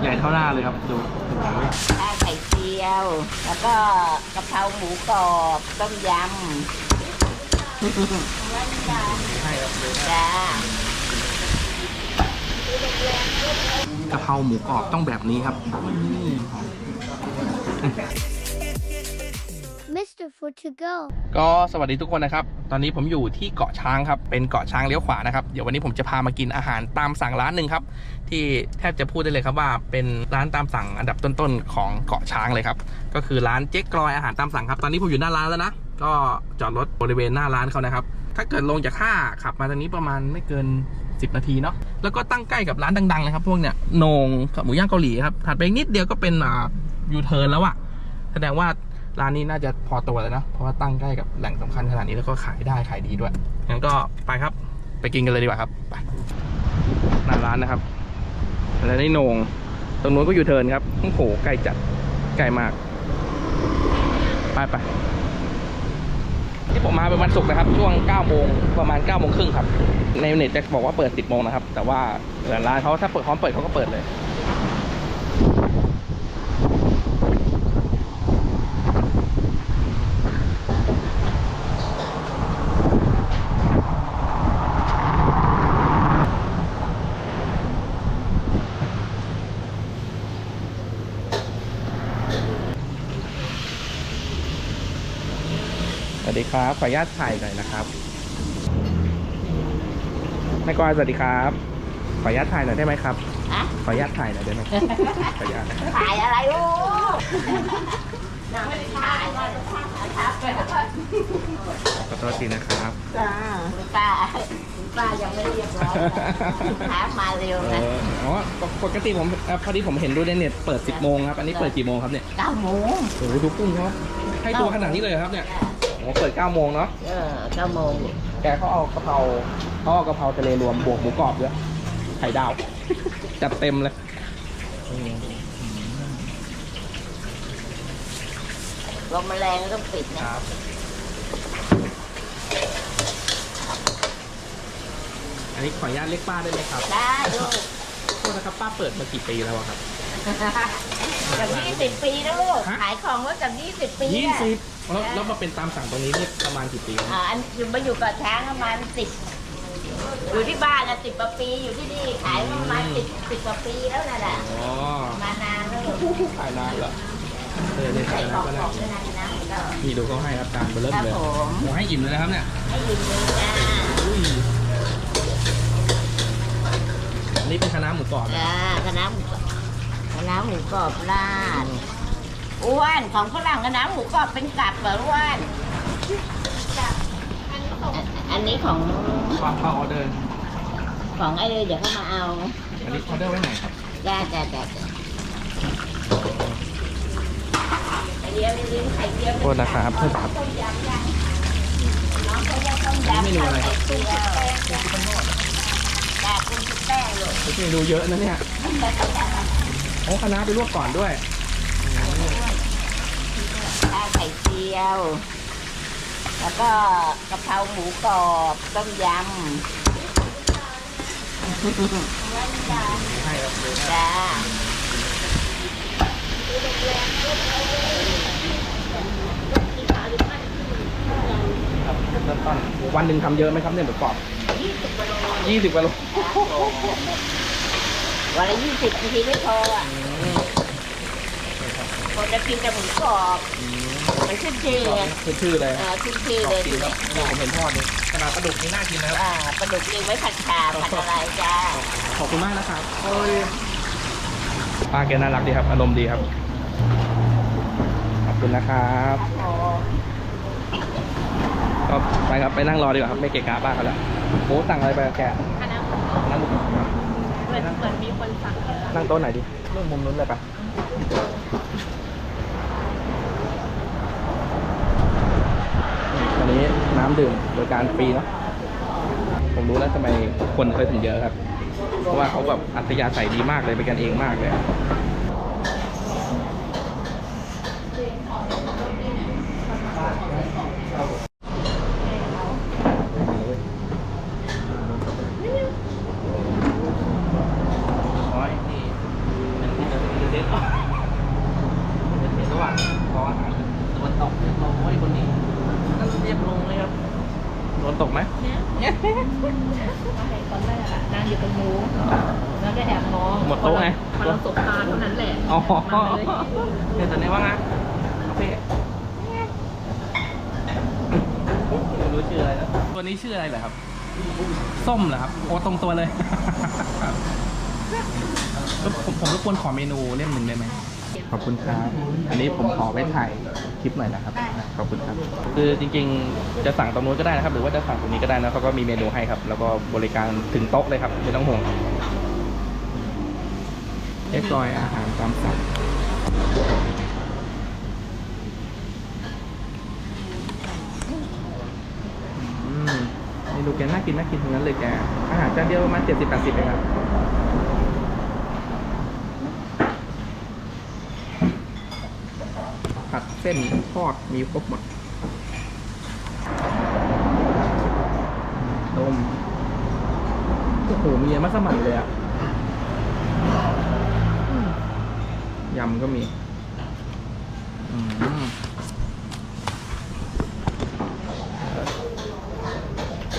ใหญ่เท่าหน้าเลยครับดูโอ้โหข้าวไข่เจียว แล้วก็กะเพราหมูกรอบต้มยให้ครับเลยำจ้ากะเพราหมูกรอบต้องแบบนี้ครับ Mr. For to go. ก็สวัสดีทุกคนนะครับ ตอนนี้ผมอยู่ที่เกาะช้างครับ เป็นเกาะช้างเลี้ยวขวานะครับ เดี๋ยววันนี้ผมจะพามากินอาหารตามสั่งร้านหนึ่งครับ ที่แทบจะพูดได้เลยครับว่าเป็นร้านตามสั่งอันดับต้นๆของเกาะช้างเลยครับ ก็คือร้านเจ๊กกลอยอาหารตามสั่งครับ ตอนนี้ผมอยู่หน้าร้านแล้วนะ ก็จอดรถบริเวณหน้าร้านเขานะครับ ถ้าเกิดลงจากท่าขับมาทางนี้ประมาณไม่เกิน 10 นาทีเนาะ แล้วก็ตั้งใกล้กับร้านดังๆนะครับ พวกเนี้ยโหนงกับหมูย่างเกาหลีครับ ถัดไปนิดเดียวก็เป็นอ่ายูเทิร์นแล้วอะแสดงว่า ร้านนี้น่าจะพอตัวแล้วนะ เพราะว่าตั้งใกล้กับแหล่งสำคัญขนาดนี้แล้วก็ขายได้ขายดีด้วย งั้นก็ไปครับ ไปกินกันเลยดีกว่าครับ ไปหน้าร้านนะครับแล้วนี่โหนง ตรงนู้นก็อยู่เทินครับ โอ้โห ใกล้จัด ใกล้มาก ไปไป ที่ผมมาเป็นวันศุกร์นะครับ ช่วง9โมงประมาณ9โมงครึ่งครับ ในเน็ตจะบอกว่าเปิด 10โมงนะครับ แต่ว่าร้านเขาถ้าเปิดพร้อมเปิดเขาก็เปิดเลย สวัสดีครับ ขออนุญาตถ่ายหน่อยนะครับแม่กวายสวัสดีครับ ขออนุญาตถ่ายหน่อยได้ไหมครับ อะขออนุญาตถ่ายหน่อยได้ไหมขออนุญาตถ่ายอะไรลูกน้ำไม่ได้ถ่ายว่าจะถ่ายครับขอโทษทีนะครับ จ้าคุณป้าคุณป้ายังไม่เรียบร้อยถามมาเร็วเอนะออ๋อปกติผมเอ่อพอดีผมเห็นดูในเน็ตเปิด 10โมงครับ อันนี้เปิดกี่โมงครับเนี่ย เก้าโมงโอ้โหดูกุ้งเขาให้ตัวขนาดนี้เลยเหรอครับเนี่ย โอ้เปิด9โมงเนาะเออเก้าโมงแกเขาเอากะเพราเขาเอากะเพราทะเลรวมบวกหมูกรอบด้วยไข่ดาว จัดเต็มเลย ลมแมลงก็ต้องปิดคนะรับอันนี้ขออนุญาตเรียกป้าได้ไหมครับได้ลูกโทษนะครับป้าเปิดมากี่ปีแล้วอะครับ จากยี่สิบปีแล้วลูก ฮะ ขายของมาจากยี่สิบปียี่อะสิบ แล้วแล้วมาเป็นตามสั่งตรงนี้นี่ประมาณกี่ปีแล้วอ่าอันอยู่มาอยู่กับช้างประมาณสิบอยู่ที่บ้านอะสิบกว่าปีอยู่ที่นี่ขายมาประมาณสิบสิบกว่าปีแล้วนั่นแหละอ๋อมานานแล้วลูกขายนานเหรอเออได้ใส่ขายขนาอนงก็ขได้องด้วยนะนะก็ นี่ดูเขาให้ครับการเบอร์เริ่มเลยครับผม โอ้ให้อิ่มเลยนะครับเนี่ยให้ยินดีจ้าอุ้ยอันนี้เป็นคณะน้าหมูกรอบนะจ้าคณะหมูคณะหมูกรอบราด อ้วนของฝรั่งคณะหมูกรอบเป็นกลับเหรออ้วนอันอันนี้ของป้าป้าออเดอร์ของไอ้เลยเดี๋ยวเขามาเอาอันนี้ออเดอร์ไว้ไหนครับจ้าจ้าจ้าจ้าไข่เดียวลิ้นไข่เดียวโทษนะครับโทษครับต้มยำยังน้องเขาจะต้มยำเมนูอะไรครับไข่เจียวจ้าคุณชุบแป้งลูกเมนูเยอะนะเนี่ยโอ้คณะไปลวกก่อนด้วย ข้าวไข่เจี ยว แล้วก็กะเพราหมูกรอบต้มยให้ครับเลยำจ้าเริ่มต้นวันหนึ่งทำเยอะไหมครับเนี่ยหมูกรอบยี่สิบกิโลวันละยี่สิบนาทีไม่พออะคนจะกินแต่หมูกรอบ มันขึ้นชื่อไงคือชื่อเลยเออขึ้นชื่อชอเลบยกิทีนครัเนี้บยผมเห็นทอดนี่ขนาดปลาดุกนี่น่ากินนะครับอ่าปลาดุกยังไว้ผัดชาผัดอะไรจ้าขอบคุณมากนะครับโอ้ยป้าแกน่ารักดีครับ อารมณ์ดีครับ ขอบคุณนะครับก็ไปครับไปนั่งรอดีกว่าครับไม่เกะกะป้าเขาแล้วโอ้สั่งอะไรไปกับแกนั่งเหมือนเหมือนมีคนสั่งเยอะนั่งโต๊ะไหนดีเรื่องมุมนู้นเลยปะอันนี้น้ำดื่มโดยการฟรีเนาะผมรู้แล้วทำไมคนเคยถึงเยอะครับ เพราะว่าเขาแบบอัธยาศัยดีมากเลยเป็นกันเองมากเลย อ๋อไอ้นี่เป็นที่เดิ ตกไหม เนี่ยตอนแรกอะนางอยู่ตรงนู้นแล้วก็แอบมอง หมดโต๊ะไง พอเราสบตาเท่านั้นแหละ อ๋อ มาเลย เนี่ยตอนนี้ว่าไงโอเคไม่รู้ชื่ออะไรนะ ตัวนี้ชื่ออะไรเหรอครับ ส้มเหรอครับ โอ้ตรงตัวเลยแล้วผมผมรบกวนขอเมนูเล่มหนึ่งได้ไหมขอบคุณครับ อันนี้ผมขอไว้ถ่ายคลิปหน่อยนะครับ ขอบคุณครับ คือจริงๆ จะสั่งตรงนู้นก็ได้นะครับ หรือว่าจะสั่งตรงนี้ก็ได้นะเขาก็มีเมนูให้ครับ แล้วก็บริการถึงโต๊ะเลยครับ ไม่ต้องห่วงเรียบร้อยอาหารตามสั่ง อืม เมนูแกน่ากินน่ากินทั้งนั้นเลยแก อาหารจานเดียวประมาณเจ็ดสิบแปดสิบเองครับผัดเส้นทอดมีครบหมดนมโอ้โหมีเยอะมากสมั่นเลยอะอืมยำก็มี อืม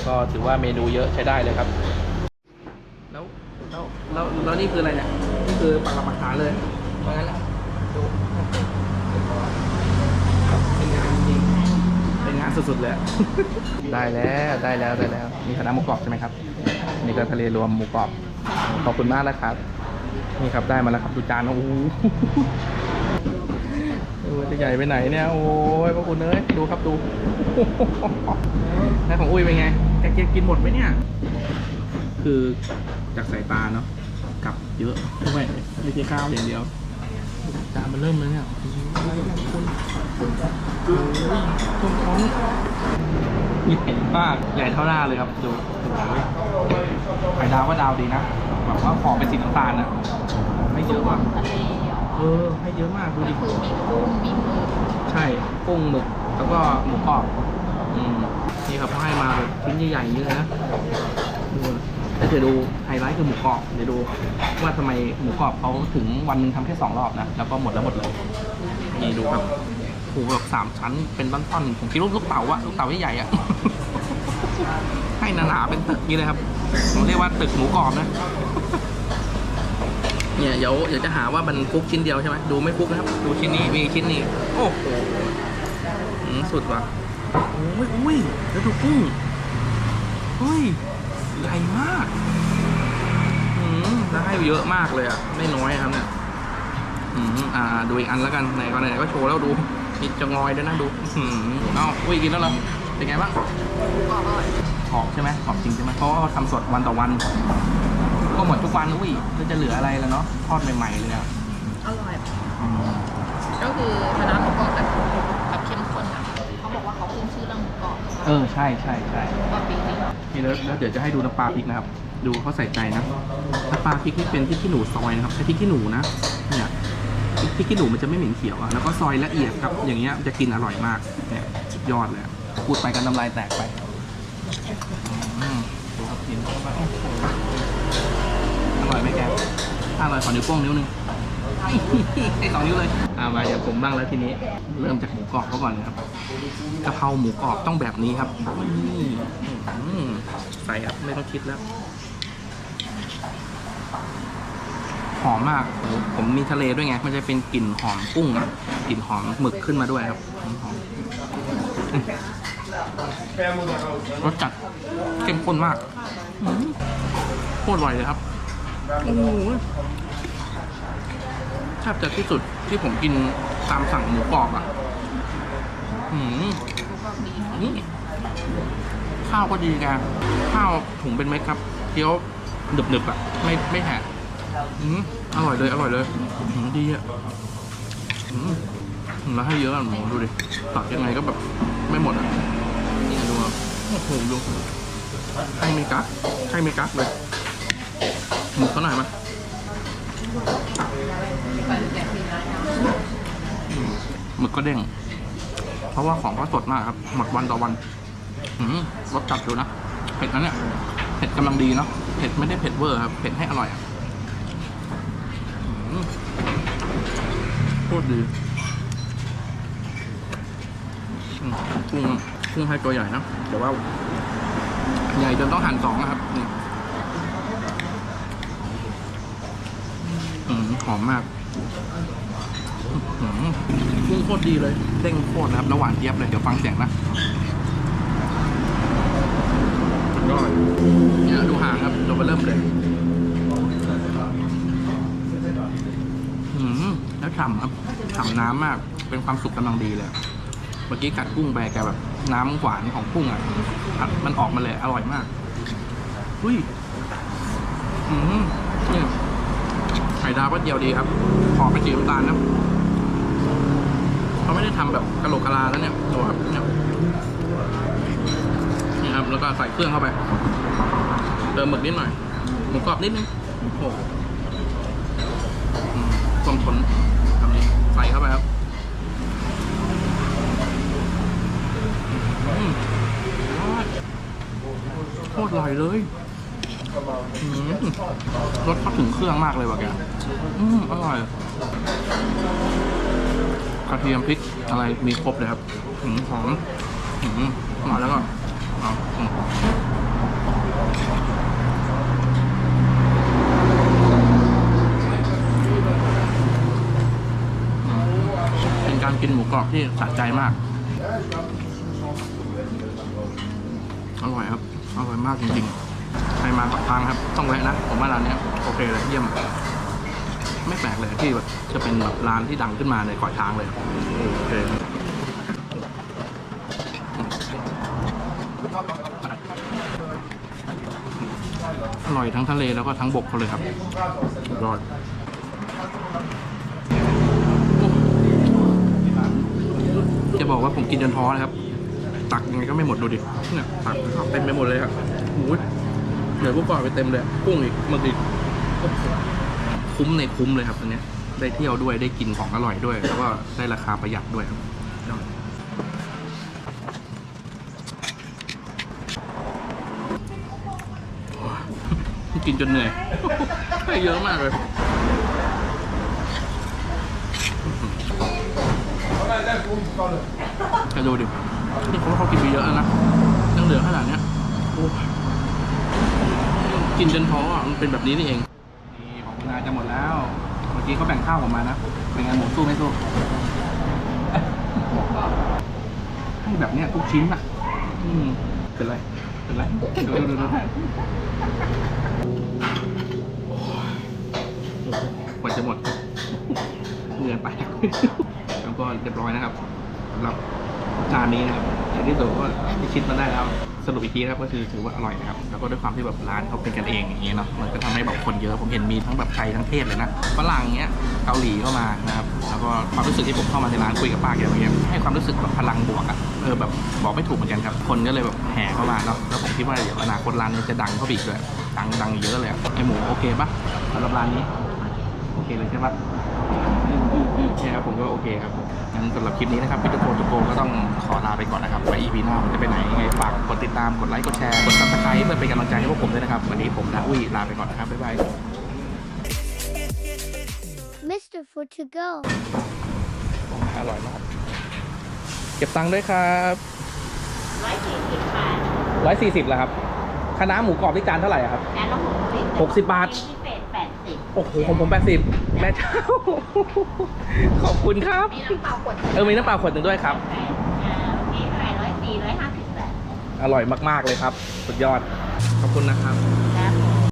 ก็ถือว่าเมนูเยอะใช้ได้เลยครับ แล้วแล้วแล้วแล้วนี่คืออะไรเนี่ยนี่คือปักหลักปักฐานเลยเพราะงั้นแล้วดูเป็นงานจริงๆเป็นงานสุดๆเลย ได้แล้วได้แล้วได้แล้ว มีคณะหมูกรอบใช่ไหมครับนี่ก็ทะเลรวมหมูกรอบขอบคุณมากนะครับ นี่ครับได้มาแล้วครับดูจานโอ้โหเออ จะใหญ่ไปไหนเนี่ย โอ้ยพระคุณเอ้ยดูครับดูแล้วของอุ้ยเป็นไงแกแกกินหมดไหมเนี่ย คือจากสายตาเนาะกลับเยอะด้วยไม่ใช่ข้าวอย่างเดียวจานมันเริ่มเลยเนี่ยโอ้โหอะไรเนี่ยคุณโอ้ยต้มท้องใหญ่มากใหญ่เท่าหน้าเลยครับดูโอ้โหไข่ดาวก็ดาวดีนะแบบว่าขอเป็นสีน้ำตาลนะไม่เยอะว่ะทะ เลเออ ให้เยอะมากดูดิ คือมีกุ้งมีหมึกใช่กุ้งหมึกแล้วก็หมูกรอบอืมนี่ครับเขาให้มาแบบชิ้นใหญ่ๆอย่างนี้เลยนะดูนะแล้วเดี๋ยวดูไฮไลท์คือหมูกรอบเดี๋ยวดูว่าทำไมหมูกรอบเขาถึงวันหนึ่งทำแค่สองรอบนะแล้วก็หมดแล้วหมดเลยนี่ดูครับโอ้โหแบบสามชั้นเป็นต้นๆผมคิดว่าลูกเต๋าอะลูกเต๋าใหญ่ๆอะ ให้หนาๆเป็นตึกนี้เลยครับผมเรียกว่าตึกหมูกรอบนะ เนี่ยเดี๋ยวเดี๋ยวจะหาว่ามันฟุกชิ้นเดียวใช่ไหมดูไม่ฟุกนะครับ ดูชิ้นนี้มีชิ้นนี้ โอ้โหอืมสุดว่ะโอ้ยอุ้ยแล้วดูกุ้งเฮ้ยใหญ่มากอืมแล้วให้เยอะมากเลยอะ ไม่น้อยครับเนี่ยอืมอ่า ดูอีกอันแล้วกันไหนก็ไหนๆก็โชว์แล้วดูมีจะงอยด้วยนะดูอืมเอ้าอุ้ยกินแล้วเหรอเป็นไงบ้างหอมใช่ไหมหอมจริงใช่ไหมเพราะว่าเขาทำสดวันต่อวัน ก็หมดทุกวันอุ้ยแล้วจะเหลืออะไรแล้วเนาะทอดใหม่ๆเลยอะอร่อย อืมก็คือคณะหมูกรอบแบบแบบเข้มข้นอะเขาบอกว่าเขาขึ้นชื่อเรื่องหมูกรอบเออใช่ใช่ใช่ว่าปีนี้นี่แล้วแล้วเดี๋ยวจะให้ดูน้ำปลาพริกนะครับ ดูเขาใส่ใจนะน้ำปลาพริกนี่เป็นพริกขี้หนูซอยนะครับใช้พริกขี้หนูนะเนี่ยพริกพริกขี้หนูมันจะไม่เหม็นเขียวอะแล้วก็ซอยละเอียดครับอย่างเงี้ยจะกินอร่อยมากเนี่ยสุดยอดเลยอะพูดไปกันน้ำลายแตกไปอืมดูครับกินเข้าไปโอ้โหอ ร่อยไหมแกถ้าอร่อยขอนิ้วโป้งนิ้วหนึงให้สองนิ้วเลยอ่ามาเดี๋ยวผมบ้างแล้วทีนี้ เริ่มจากหมูกรอบเขาก่อนนะครับกะเพราหมูกรอบต้องแบบนี้ครับนี่ใส่ครับไม่ต้องคิดแล้วหอมมาก ผมมีทะเลด้วยไง มันจะเป็นกลิ่นหอมกุ้งอะกลิ่นหอมหมึกขึ้นมาด้วยครับหอมรสจัดเข้มข้นมากโคตรอร่อยเลยครับ โอ้โหแทบจะที่สุดที่ผมกินตามสั่งหมูกรอบอะหืมนี่ข้าวก็ดีแกข้าวถุงเป็นเม็ดครับเคี้ยวหนึบๆอะ ไม่ไม่แหกอืมอร่อยเลยอร่อยเลยอืมดีอะอืมแล้วให้เยอะอะหมูดูดิตักยังไงก็แบบไม่หมดอะนี่ดูอะโอ้โหดูให้ไม่กักให้ไม่กักเลย หมึกเขาหน่อยมาหมึกก็เด้ง เพราะว่าของก็สดมากครับ หมดวันต่อวันอืรสจัดอยู่นะ เผ็ดนะเนี่ย เผ็ดกำลังดีเนาะ เผ็ดไม่ได้เผ็ดเวอร์ครับ เผ็ดให้อร่อยอืมโคตรดีกุ้งกุ้งให้ตัวใหญ่นะ แต่ว่า ใหญ่จนต้องหั่นสองนะครับนี่ อืมหอมมากอืมกุ้งโคตรดีเลย เด้งโคตรนะครับแล้วหวานเจี๊ยบเลย เดี๋ยวฟังเสียงนะสุดยอดเนี่ยดูหางครับเราไปเริ่มเลยอืมแล้วฉ่ำครับฉ่ำน้ำมาก เป็นความสุขกำลังดีเลย เมื่อกี้กัดกุ้งไปแกแบบน้ำหวานของกุ้งอะอัดมันออกมาเลย อร่อยมาก อุ้ย อืมเนี่ยไข่ดาวก็เจียวดีครับ ขอไปสีน้ำตาลนะเขาไม่ได้ทำแบบกะโหลกกะลาแล้วเนี่ยดูครับเนี่ยนี่ครับ แล้วก็ใส่เครื่องเข้าไป เติมหมึกนิดหน่อย หมูกรอบนิดนึงโอ้โหอืมส้มผลทำนี้ใส่เข้าไปครับโคตรอร่อยเลย อืมรสเข้าถึงเครื่องมากเลยว่ะแกอืมอร่อยกระเทียมพริกอะไรมีครบเลยครับอืมหอมอืมมแล้วก็เอาเป็นการกินหมูกรอบที่สะใจมาก อร่อยครับ อร่อยมากจริงๆ ใครมาปักทางครับ ต้องแวะนะ ผมว่าร้านนี้โอเคเลยเยี่ยม ไม่แปลกเลยที่แบบจะเป็นแบบร้านที่ดังขึ้นมาในกาะช้างเลยโอเคอร่อยทั้งทะเลแล้วก็ทั้งบกเขาเลยครับสุดยอดจะบอกว่าผมกินจนท้อนะครับ ตักยังไงก็ไม่หมดดูดิเนี่ยตักเข้าเต็มไปหมดเลยครับโอ้ย เหลือพวกก่อนไปเต็มเลยกุ้งอีกหมึกอีกคุ้มในคุ้มเลยครับอันนี้ได้เที่ยวด้วยได้กินของอร่อยด้วย แล้วก็ได้ราคาประหยัดด้วยครับยอดโอ้ยกินจนเหนื่อยให้เยอะมากเลยจะดูดินี่เขาเขากินไปเยอะนะยังเหลือขนาดเนี้ยโอ้ กินจนท้ออะมันเป็นแบบนี้นี่เองนี่ของคุณนายจะหมดแล้ว เมื่อกี้เขาแบ่งข้าวผมมานะ เป็นไงหมูสู้ไม่สู้ให้แบบเนี้ยทุกชิ้นอะอืมเป็นไร เป็นไรดูดูดูกว่าจะหมดเหนื่อยไปแล้วก็เรียบร้อยนะครับสำหรับจานนี้นะครับอย่างที่สุดก็พิชิตมาได้แล้ว สรุปอีกทีนะครับก็คือถือว่าอร่อยนะครับแล้วก็ด้วยความที่แบบร้านเขาเป็นกันเองอย่างเงี้ยเนาะมันก็ทำให้แบบคนเยอะผมเห็นมีทั้งแบบไทยทั้งเทศเลยนะฝรั่งเงี้ยเกาหลีเข้ามานะครับแล้วก็ความรู้สึกที่ผมเข้ามาในร้านคุยกับป้าแกเมื่อกี้ให้ความรู้สึกแบบพลังบวกอะเออแบบบอกไม่ถูกเหมือนกันครับคนก็เลยแบบแห่เข้ามาเนาะแล้วผมคิดว่าเดี๋ยวอนาคตร้านนี้จะดังเข้าไปอีกด้วยดังดังเยอะเลยไอหมูโอเคปะสำหรับร้านนี้โอเคเลยใช่ปะ ใช่ครับผมก็โอเคครับผมงั้นสำหรับคลิปนี้นะครับพี่ตุโกตุโกก็ต้องขอลาไปก่อนนะครับไว้ EP หน้ามันจะไปไหนยังไงฝากกดติดตามกดไลค์กดแชร์กดซับสไครต์เพื่อเป็นกำลังใจให้พวกผมด้วยนะครับวันนี้ผมนะอุ้ยลาไปก่อนนะครับบ๊ายบาย Mr. For to go. อร่อยมากเก็บตังค์ด้วยครับร้อยสี่สิบบาทร้อยสี่สิบแล้วครับคณะน้าหมูกรอบที่จานเท่าไหร่อะครับจานละหกสิบ หกสิบบาท อ้โหของผมแปดสิบแม่เจ้า ขอบคุณครับ มีน้ำเปล่าขวดเออมีน้ำเปล่าขวดหนึ่งด้วยครับแปดอ่าโอเคเท่าไหร่ร้อยสี่ร้อยห้าสิบบาทอร่อยมาก ๆ เลยครับ สุดยอด ขอบคุณนะครับครับ